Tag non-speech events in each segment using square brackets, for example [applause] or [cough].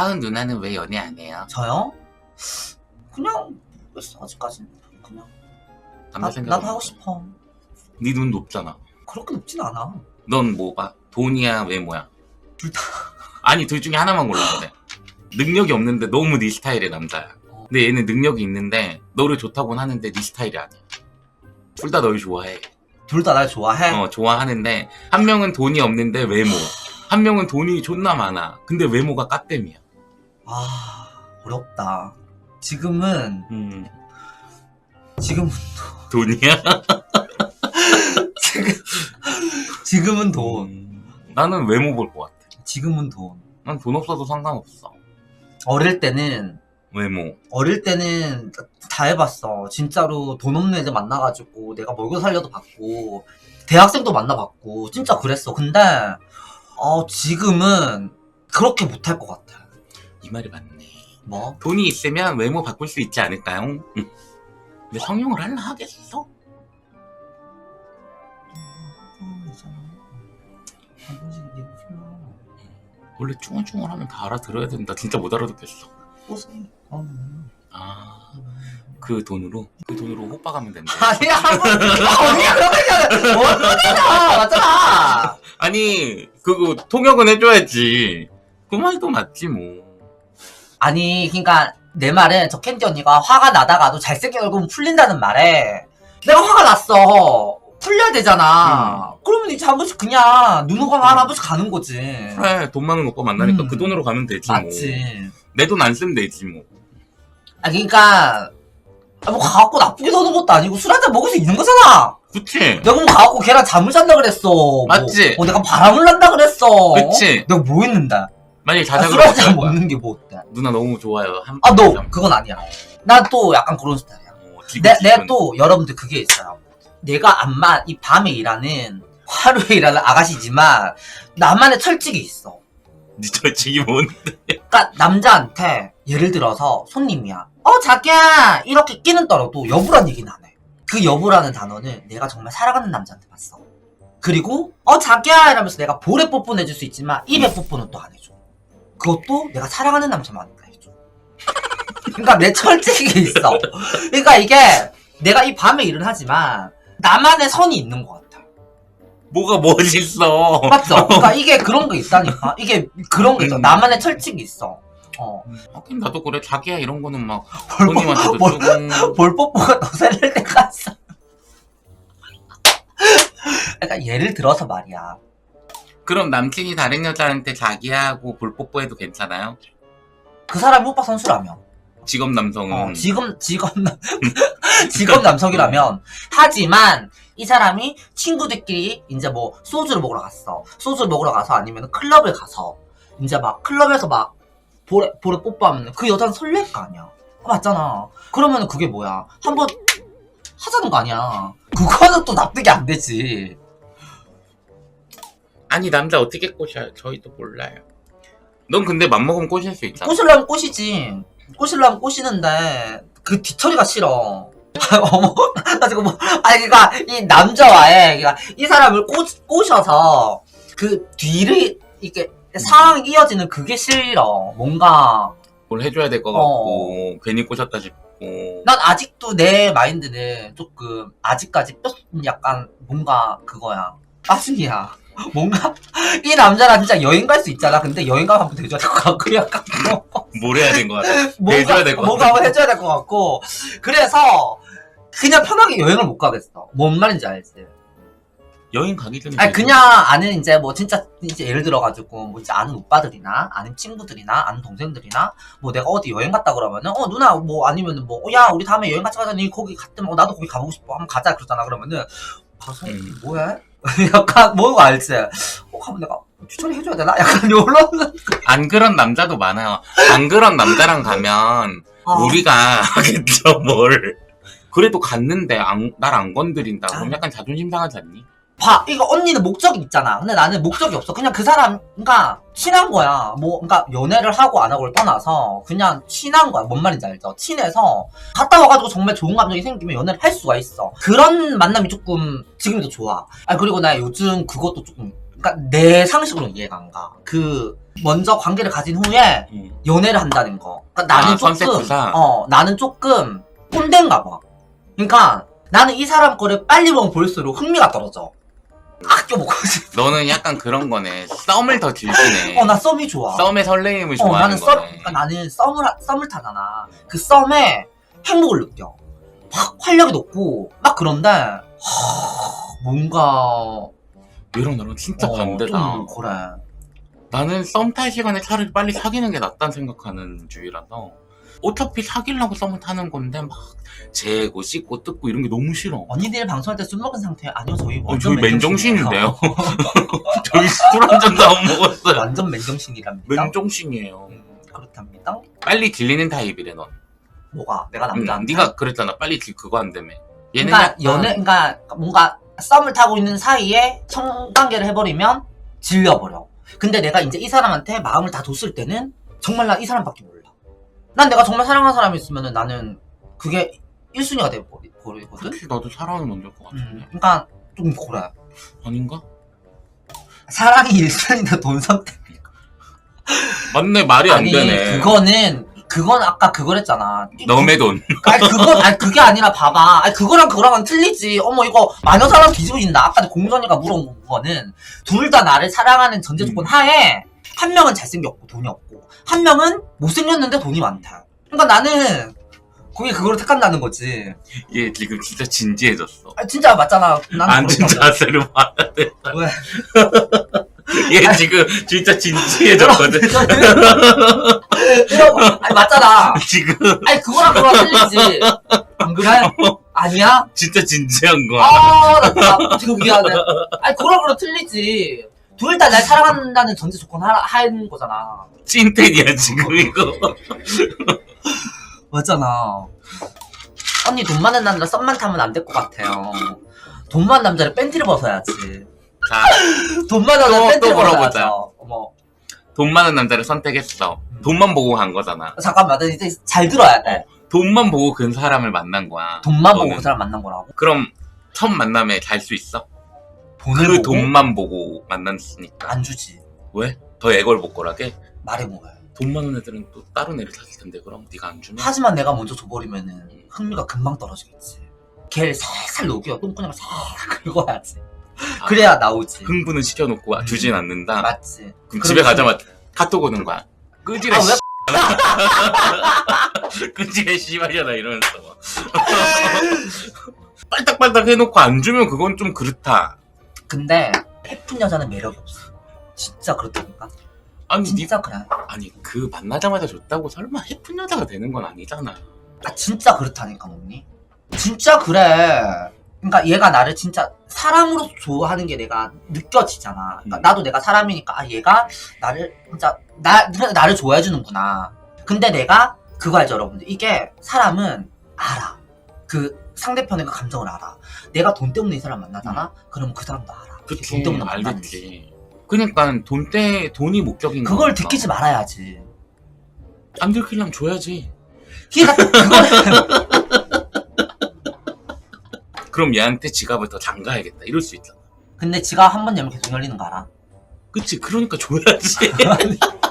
하은 누나는 왜 연애 안 해요? 저요? 그냥 모르겠어 아직까지는 그냥 남자 나, 생각 나도 하고 싶어 네 눈 높잖아. 그렇게 높진 않아 넌 뭐가? 돈이야 외모야? 둘 다. 아니 둘 중에 하나만 골라야 돼. [laughs] 능력이 없는데 너무 네 스타일의 남자야. 근데 얘는 능력이 있는데 너를 좋다고는 하는데 네 스타일이 아니야. 둘 다 널 좋아해. 둘 다 날 좋아해? 어 좋아하는데 한 명은 돈이 없는데 외모. 한 명은 돈이 존나 많아. 근데 외모가 까땜이야. 아 어렵다 지금은 음 지금 돈이야? [laughs] 지금 지금은 돈 음, 나는 외모 볼 것 같아. 지금은 돈 난 돈 없어도 상관없어. 어릴 때는 외모. 어릴 때는 다 해봤어. 진짜로 돈 없는 애들 만나가지고 내가 먹여 살려도 받고 대학생도 만나봤고 진짜 그랬어. 근데 어, 지금은 그렇게 못할 것 같아. 이 말이 맞네. 뭐? 돈이 있으면 외모 바꿀 수 있지 않을까요? 응. 근데 성형을 할라 하겠어? 원래 쭈글쭈글 하면 다 알아들어야 된다. 진짜 못 알아듣겠어. 아, 그 돈으로 그 돈으로 호빠 가면 된다. 아니야, 언니야 그러면 뭔 소리야, 맞잖아. 아니 그거 통역은 해줘야지. 그 말도 맞지 뭐. 아니, 그러니까 내 말은 저 캔디 언니가 화가 나다가도 잘생긴 얼굴은 풀린다는 말에 내가 화가 났어. 풀려야 되잖아. 그러면 이제 한 번씩 그냥 하나 한 번씩 가는 거지. 그래 돈 많은 오빠 만나니까 음. 그 돈으로 가면 되지 뭐. 맞지. 내돈 안 쓰면 되지 뭐. 아, 그러니까 아, 뭐 가갖고 나쁘게 노는 것도 아니고 술 한 잔 먹을 수 있는 거잖아. 그치? 내가 뭐 가갖고 걔랑 잠을 잔다 그랬어. 뭐, 맞지? 뭐 내가 바람을 난다 그랬어. 그치? 내가 뭐 했는데? 만약에 아, 자작을 술 한잔 어쩔 거야? 먹는 게 뭐 어때? 누나 너무 좋아요. 한 아, 너 한- 그건 아니야. 난또 약간 그런 스타일이야. 어, 내, 내가 지금 또 여러분들 그게 있어요. 내가 암만 이 밤에 일하는 하루에 일하는 아가씨지만 나만의 철칙이 있어. 네 절칙이 뭔데? 그러니까 남자한테 예를 들어서 손님이야. 어 자기야 이렇게 끼는 떨어도 여부란 얘기는 안 해. 그 여부라는 단어는 내가 정말 사랑하는 남자한테 봤어. 그리고 어 자기야 이러면서 내가 볼에 뽀뽀는 해줄 수 있지만 입에 뽀뽀는 또 안 해줘. 그것도 내가 사랑하는 남자만 해줘. 그러니까 내 철칙이 [laughs] 있어. 그러니까 이게 내가 이 밤에 일을 하지만 나만의 선이 있는 것 같아. 뭐가 멋있어. 맞죠? [laughs] 그러니까 이게 그런 거 있다니까. 이게 그런 거 있어. 음. 나만의 철칙이 있어. 어. 하긴 나도 그래. 자기야 이런 거는 막볼 손님한테도 볼- 쓰고. 볼 뽀뽀가 더 살릴 때가 있어. [laughs] 그러니까 예를 들어서 말이야. 그럼 남친이 다른 여자한테 자기야 하고 볼 뽀뽀해도 괜찮아요? 그 사람이 오빠 선수라면. 직업 남성은 어, 지금 직업 남 [laughs] [laughs] 직업 남성이라면 하지만 이 사람이 친구들끼리 이제 뭐 소주를 먹으러 갔어. 소주를 먹으러 가서 아니면 클럽을 가서 이제 막 클럽에서 막 볼에 볼에 뽀뽀하면 그 여자는 설렐 거 아니야. 어, 맞잖아. 그러면 그게 뭐야? 한번 하자는 거 아니야. 그거는 또 납득이 안 되지. 아니 남자 어떻게 꼬셔요? 저희도 몰라요. 넌 근데 맘먹으면 꼬실 수 있잖아. 꼬실라면 꼬시지. 꼬실라면 꼬시는데 그 뒤처리가 싫어. [laughs] 어머, 나 지금 뭐, 아니, 그니까, 이 남자와의, 그니까, 이 사람을 꼬, 꼬셔서, 그 뒤를, 이렇게, 상황이 이어지는 그게 싫어. 뭔가, 뭘 해줘야 될것 어. 같고 괜히 꼬셨다 싶고. 난 아직도 내 마인드는 조금, 아직까지 뼈, 약간, 뭔가, 그거야. 빠순이야. [laughs] 뭔가, 이 남자랑 진짜 여행 갈 수 있잖아. 근데 여행 가면 한번 대줘야 될 것 같고, 약간, 뭐. 뭘 해야 된 것 같아. [laughs] 뭔가, 해줘야 될 것 뭔가 같아. 한번 해줘야 될 것 같고. 그래서, 그냥 편하게 여행을 못 가겠어. 뭔 말인지 알지? 여행 가기 전에. 아니, 그냥 아는 이제 뭐 진짜, 이제 예를 들어가지고, 뭐 이제 아는 오빠들이나, 아는 친구들이나, 아는 동생들이나, 뭐 내가 어디 여행 갔다 그러면은, 어, 누나, 뭐 아니면은 뭐, 어, 야, 우리 다음에 여행 같이 가자니, 거기 갔더니, 어, 나도 거기 가보고 싶어. 한번 가자. 그러잖아. 그러면은, 가서, 음. 뭐해? [laughs] 약간, 뭔거 알지? 어, 가면 내가 추천을 해줘야 되나? 약간 요런. 안 그런 남자도 많아요. 안 그런 남자랑 가면 어. 우리가 [laughs] 하겠죠 뭘. 그래도 갔는데 날안 건드린다. 그럼 아. 약간 자존심 상하지 않니? 봐, 이거 언니는 목적이 있잖아. 근데 나는 목적이 없어. 그냥 그 사람과 친한 거야. 뭐, 그러니까 연애를 하고 안 하고를 떠나서 그냥 친한 거야. 뭔 말인지 알죠? 친해서 갔다 와가지고 정말 좋은 감정이 생기면 연애를 할 수가 있어. 그런 만남이 조금 지금도 좋아. 아 그리고 나 요즘 그것도 조금 그러니까 내 상식으로는 이해가 안 가. 그 먼저 관계를 가진 후에 음. 연애를 한다는 거. 그러니까 나는 아, 조금? 어 나는 조금 꼰대인가 봐. 그러니까 나는 이 사람 거를 빨리 보면 볼수록 흥미가 떨어져. 아껴 먹고 싶어. 너는 약간 그런 거네. 썸을 더 즐기네. 어나 썸이 좋아. 썸의 설레임을 어, 좋아하는 나는 썸, 거네. 그러니까 나는 썸을, 하- 썸을 타잖아. 그 썸에 행복을 느껴. 막 활력이 높고, 막 그런데, 하, 뭔가, 얘랑 나랑 진짜 어, 반대다. 좀 그래. 나는 썸 탈 시간에 차라리 빨리 사귀는 게 낫다는 생각하는 주의라서 어차피 사귀려고 썸을 타는 건데 막 재고 씻고 뜯고 이런 게 너무 싫어. 언니들 방송할 때 술 먹은 상태? 아니요, 저희 어, 완전 저희. 맨정신인데요. [laughs] 저희 술 한 잔도 안 먹었어요. 완전 맨정신이랍니다. 맨정신이에요. 음, 그렇답니다. 빨리 질리는 타입이래 넌. 뭐가? 내가 응, 남자한테? 네가 그랬잖아. 빨리 질 그거 한다며. 얘는 그러니까 약간 연애, 그러니까 뭔가 썸을 타고 있는 사이에 성관계를 해버리면 질려버려. 근데 내가 이제 이 사람한테 마음을 다 뒀을 때는 정말 나 이 사람밖에 몰라. 난 내가 정말 사랑하는 사람이 있으면은 나는 그게 1순위가 돼버리거든? 솔직히 나도 사랑이 먼저일 것 같은데. 음, 그러니까 좀 그래. 아닌가? 사랑이 1순위인데 돈 선택. 맞네 말이 안 아니, 되네. 그거는, 그건 아까 그거랬잖아. 너의 돈. 아니 그건 아니 그게 아니라 봐봐. 아니 그거랑 그거랑은 틀리지. 어머 이거 마녀 사랑 뒤집어진다. 아까 공전이가 물어본 거는 둘 다 나를 사랑하는 전제 조건 음. 하에 한 명은 잘생겼고 돈이 없고 한 명은 못생겼는데 돈이 많다. 그러니까 나는 거기 그거를 택한다는 거지. 얘 지금 진짜 진지해졌어. 아 진짜 맞잖아. 그렇다고. 자세를 봐야 돼. 왜? [laughs] 얘 지금 진짜 진지해졌거든. 이러고 아니 맞잖아. [laughs] 지금 아니 그거랑 그거랑 틀리지. 안 그래? 아니야? 진짜 진지한 거야. 아, 나, 나 지금 미안해. 아니, 그런 거랑 틀리지. 둘 다 날 사랑한다는 전제 조건 하, 하는 거잖아. 찐텐이야 지금 이거. [laughs] 맞잖아. 언니 돈 많은 남자 썸만 타면 안 될 것 같아요. 돈 많은 남자를 팬티를 벗어야지. 자, 돈 많은 또- 남자 팬티를 또 물어보자. 어머. 돈 많은 남자를 선택했어. 돈만 보고 간 거잖아. 잠깐만, 나 이제 잘 들어야 돼. 돈만 보고 그 사람을 만난 거야. 돈만 보고 너는. 그 사람 만난 거라고. 그럼 첫 만남에 잘 수 있어? 돈을 그 보고 돈만 보고 만났으니까. 안 주지. 왜? 더 애걸복걸하게? 말해 뭐해. 돈 많은 애들은 또 다른 애를 사귈 텐데 그럼 네가 안 주면? 하지만 내가 먼저 줘버리면은 흥미가 금방 떨어지겠지. 걔를 살살 녹여 똥구녕을 살살 [laughs] 긁어야지. 아, 그래야 나오지. 흥분은 시켜놓고 음. 주진 않는다. 맞지. 그럼 그렇지. 집에 가자마자 카톡 오는 거야. 끄지래 아, 왜? [laughs] 끄지래 씨발이야 이러면서 [laughs] 빨딱빨딱 해놓고 안 주면 그건 좀 그렇다. 근데 예쁜 여자는 매력이 없어. 진짜 그렇다니까. 아니 니 진짜 그래. 아니 그 만나자마자 줬다고 설마 예쁜 여자가 되는 건 아니잖아. 아 진짜 그렇다니까 언니. 진짜 그래. 그러니까 얘가 나를 진짜 사람으로 좋아하는 게 내가 느껴지잖아. 그러니까 음. 나도 내가 사람이니까 아 얘가 나를 진짜 나 나를 좋아해 주는구나. 근데 내가 그거 알죠 여러분들 이게 사람은 알아. 그 상대편의 그 감정을 알아. 내가 돈 때문에 이 사람 만나잖아. 그럼 그 사람도 알아. 그치 돈 때문에 만나는지. 알겠지. 그러니까 돈 때 돈이 목적인 거. 그걸 들키지 말아야지. 안 들키려면 줘야지. 그러니까 그걸 [laughs] 그럼 얘한테 지갑을 더 잠가야겠다. 이럴 수 있잖아. 근데 지가 한 번 열면 계속 열리는 거 알아? 그치 그러니까 줘야지. [laughs]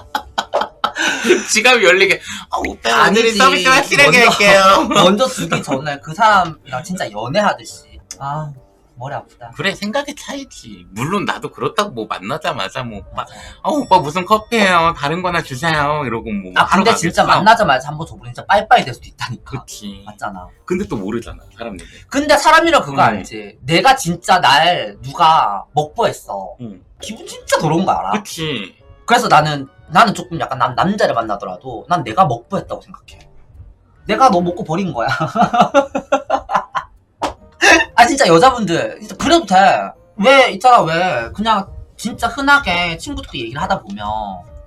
[laughs] 지갑이 열리게. 아 오빠 오늘은 아니지. 서비스 확실하게 먼저- 할게요. [laughs] 먼저 주기 전에 그 사람이랑 진짜 연애하듯이 아 머리 아프다 그래 생각의 차이지. 물론 나도 그렇다고 뭐 만나자마자 뭐 오빠. 어 오빠 무슨 커피예요? 다른 거나 주세요. 이러고 뭐. 아 근데 하러 진짜 가겠어? 만나자마자 한 번 줘보니 진짜 빠이빠이 될 수도 있다니까 그치. 맞잖아 근데 또 모르잖아 사람들이. 근데 사람이라 그거 음. 알지 내가 진짜 날 누가 먹보했어 응. 기분 진짜 더러운 거 알아? 그치. 그래서 나는 나는 조금 약간 남, 남자를 만나더라도 난 내가 먹보했다고 생각해. 내가 너 먹고 버린 거야. [laughs] 아 진짜 여자분들 진짜 그래도 돼 왜 있잖아 왜. 그냥 진짜 흔하게 친구들끼리 얘기를 하다 보면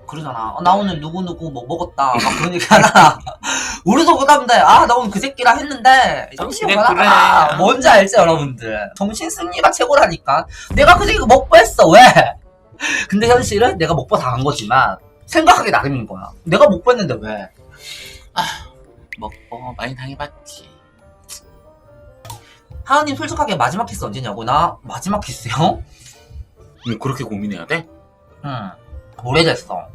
그러잖아. 어, 나 오늘 누구누구 뭐 먹었다. 막 그런 얘기 하잖아 [laughs] 우리도 그러는데 아 나 오늘 그 새끼랑 했는데. 정신이 그래, 그래. 아, 뭔지 알지 여러분들? 정신 승리가 최고라니까. 내가 그 새끼 먹보 했어. 왜? 근데 현실은 내가 먹보 당한 거지만 생각하기 나름인 거야 내가 먹보했는데 왜 먹고 많이 당해봤지. 하은님 솔직하게 마지막 키스 언제냐고 나 마지막 키스요? 뭐 그렇게 고민해야 돼? 응. 오래됐어.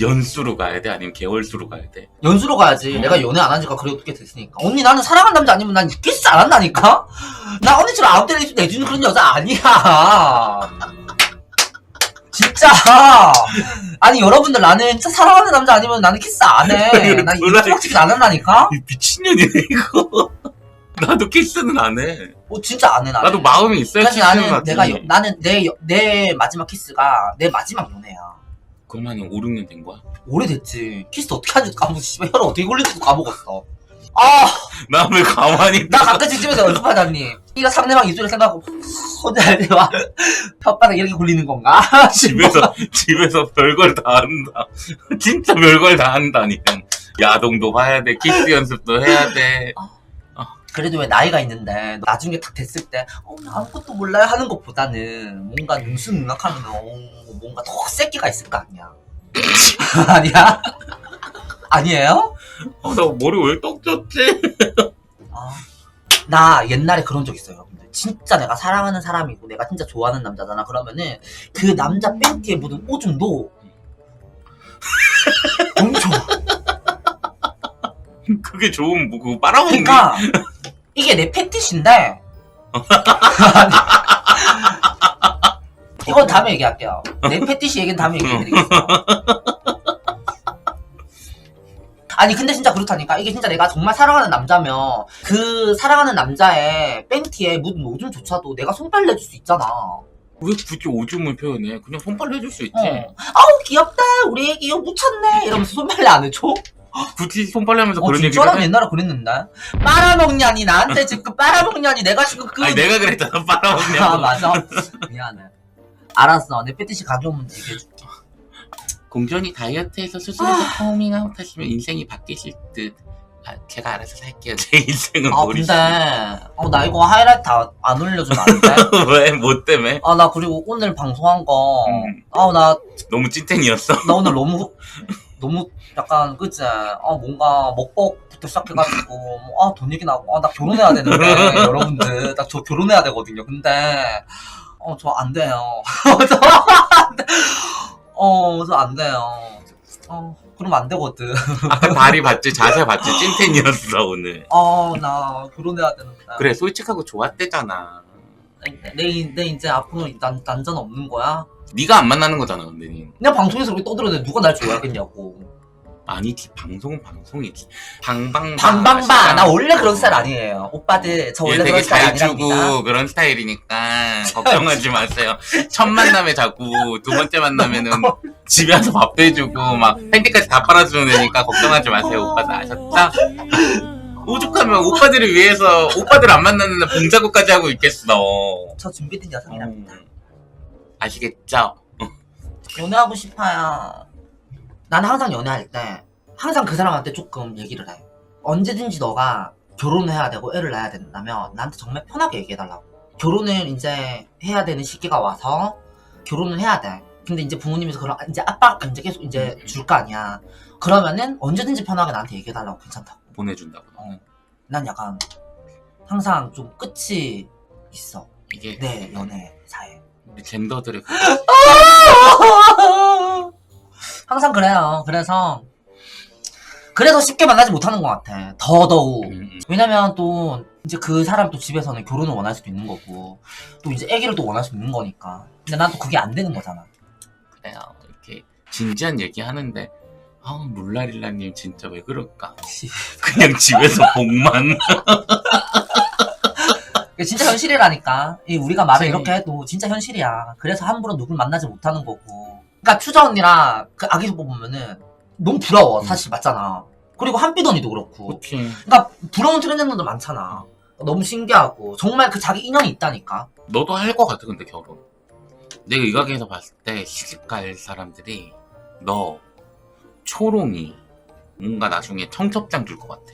연수로 가야 돼? 아니면 개월수로 가야 돼? 연수로 가야지. 음. 내가 연애 안 한 지가 그렇게 됐으니까. 언니 나는 사랑하는 남자 아니면 난 키스 안 한다니까? 나 언니처럼 아홉 대를 내주는 그런 여자 아니야. 진짜. 아니 여러분들 나는 진짜 사랑하는 남자 아니면 나는 키스 안 해. 난 뭐라 이렇게 안 한다니까? 이 미친년이네 이거 나도 키스는 안해 어 진짜 안해 나는. 나도 마음이 있어야 사실 키스는 나는 하지 내가 여- 나는 내 여- 내 마지막 키스가 내 마지막 연애야. 한 5, 6년 된 거야? 오래됐지. 키스 어떻게 하는지도 까먹었어. 씨발 혈을 어떻게 굴리는지도 까먹었어. 아. 나 왜 가만히 나 가끔씩 집에서 연습하자니. 이가 상대방 입술을 생각하고 혼자 할 때와 혓바닥 이렇게 굴리는 건가? [laughs] 집에서 집에서 별걸 다 한다 [laughs] 진짜 별걸 다 한다니 야동도 봐야 돼 키스 연습도 해야 돼 그래도 왜 나이가 있는데 나중에 딱 됐을 때 어, 나 아무것도 몰라요 하는 것보다는 뭔가 능수능락하면 어, 뭔가 더 새끼가 있을 거 아니야. [laughs] 아니야? 아니에요? 어, 나 머리 왜 떡 졌지? 아, 나 옛날에 그런 적 있어요, 여러분들. 진짜 내가 사랑하는 사람이고 내가 진짜 좋아하는 남자잖아. 그러면은 그 남자 팬티에 묻은 오줌도 [laughs] 좋아. 그게 좋은 뭐 그거 빨아먹는 그러니까 이게 내 패티시인데 [laughs] 이건 다음에 얘기할게요. 내 패티시 얘기는 다음에 얘기해드리겠어요. [laughs] 아니 근데 진짜 그렇다니까. 이게 진짜 내가 정말 사랑하는 남자면 그 사랑하는 남자의 팬티에 묻은 오줌조차도 내가 손빨래 해줄 수 있잖아. 왜 굳이 오줌을 표현해? 그냥 손빨래 해줄 수 있지. 어. 아우 귀엽다. 우리 애기 이거 묻혔네. 이러면서 손빨래 안 해줘? [laughs] 굳이 손빨래 하면서 어 그런 얘기를 진짜라면 해? 옛날에 그랬는데. 빨아먹냐니 나한테 지금 빨아먹냐니. 내가 지금 그 아니 내가 그랬잖아. 아 빨아먹냐고. 맞아. 미안해. 알았어. 내 패티시 가져오면 얘기해줄게 공전이 다이어트에서 수술해서 커밍아웃 하시면 인생이 바뀌실 듯. 아, 제가 알아서 살게요. [laughs] 제 인생은 아 모르시 근데 어, 나 이거 하이라이트 다 안 올려주면 안 돼? [laughs] 왜 뭐 때문에? 아 나 그리고 오늘 방송한 거. 음. 아나 너무 찐텐이었어. 나 오늘 너무 너무 약간 그치? 아 뭔가 먹복부터 시작해가지고 아 돈 얘기 나고 아 나 결혼해야 되는데 [laughs] 여러분들. 나 저 결혼해야 되거든요. 근데 어 저 안 돼요 어저 안 돼요. 어 그럼 안 되거든. 아까 다리 봤지 자세 봤지 찐텐이었어 오늘. 어 나 결혼해야 되는데 그래 솔직하고 좋았대잖아. 내, 내, 내 이제 앞으로 난, 난전 없는 거야? 네가 안 만나는 거잖아 근데 니. 그냥 방송에서 그렇게 떠들었는데 누가 날 좋아하겠냐고 아니지 방송은 방송이지 방방바 방방바 나 원래 그런 스타일 아니에요 오빠들 저얘 원래 되게 그런 스타일 잘 아니랍니다 주고 그런 스타일이니까 걱정하지 마세요. 첫 만남에 자꾸 두 번째 만나면은 집에 와서 밥도 해주고 막 팬티까지 다 빨아주는 애니까 걱정하지 마세요. 오빠들 아셨죠? 오죽하면 오빠들을 위해서 오빠들 안 만나는 봉자구까지 하고 있겠어. 저 준비된 여성이랍니다 음. 아시겠죠? 연애하고 싶어요 나는 항상 연애할 때 항상 그 사람한테 조금 얘기를 해 언제든지 너가 결혼해야 되고 애를 낳아야 된다면 나한테 정말 편하게 얘기해달라고. 결혼을 이제 해야 되는 시기가 와서 결혼을 해야 돼. 근데 이제 부모님에서 그런 이제 압박 이제 계속 이제 줄 거 아니야. 그러면은 언제든지 편하게 나한테 얘기해달라고 괜찮다고. 보내준다고. 어. 난 약간 항상 좀 끝이 있어. 이게 내 연애 사에. 우리 젠더들의 [laughs] 그- 항상 그래요 그래서 그래서 쉽게 만나지 못하는 것 같아 더더욱 음, 음. 왜냐면 또 이제 그 사람 또 집에서는 결혼을 원할 수도 있는 거고 또 이제 아기를 또 원할 수 있는 거니까 근데 난 또 그게 안 되는 거잖아 그래요. 이렇게 진지한 얘기 하는데 아 물라릴라님 진짜 왜 그럴까? [laughs] 그냥 집에서 복만. [laughs] 진짜 현실이라니까 이 우리가 말을 그치. 이렇게 해도 진짜 현실이야 그래서 함부로 누굴 만나지 못하는 거고 그러니까 추자 언니랑 그 아기 뽀 보면은 너무 부러워 음. 사실 맞잖아 그리고 한빛 언니도 그렇고 그치. 그러니까 부러운 트랜스젠더도 많잖아 너무 신기하고 정말 그 자기 인연이 있다니까 너도 할 것 같아 근데 결혼. 내가 이 가게에서 봤을 때 시집 갈 사람들이 너 초롱이 뭔가 나중에 청첩장 줄 것 같아.